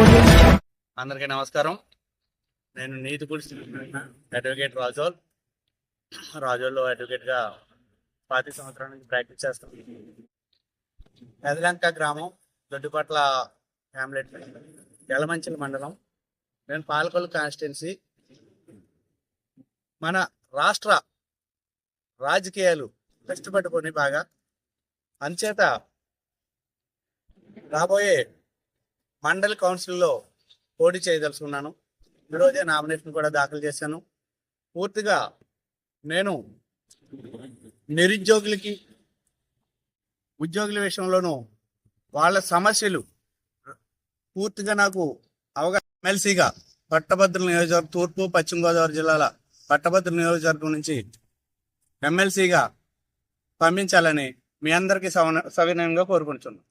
అందరికీ నమస్కారం. నేను నీతి పులిసి అడ్వకేట్ రాజోల్. రాజోల్లో అడ్వకేట్గా పాతి సంవత్సరాల నుంచి ప్రాక్టీస్ చేస్తాను పెదలంక గ్రామం దొడ్డిపట్ల హ్యామ్లెట్ ఎలమంచిల మండలం. నేను పాలకొల్లు కాన్స్టిట్యున్సీ మన రాష్ట్ర రాజకీయాలు కష్టపట్టుకొని బాగా. అంచేత రాబోయే మండలి కౌన్సిల్లో పోటీ చేయదలుచుకున్నాను. ఈరోజే నామినేషన్ కూడా దాఖలు చేశాను. పూర్తిగా నేను నిరుద్యోగులకి ఉద్యోగుల విషయంలోనూ వాళ్ళ సమస్యలు పూర్తిగా నాకు అవగాహన ఎమ్మెల్సీగా పట్టభద్రుల నియోజకవర్గం తూర్పు పశ్చిమ గోదావరి జిల్లాల పట్టభద్రుల నియోజకవర్గం నుంచి ఎమ్మెల్సీగా పంపించాలని మీ అందరికీ సవన సవినయంగా కోరుకుంటున్నాను.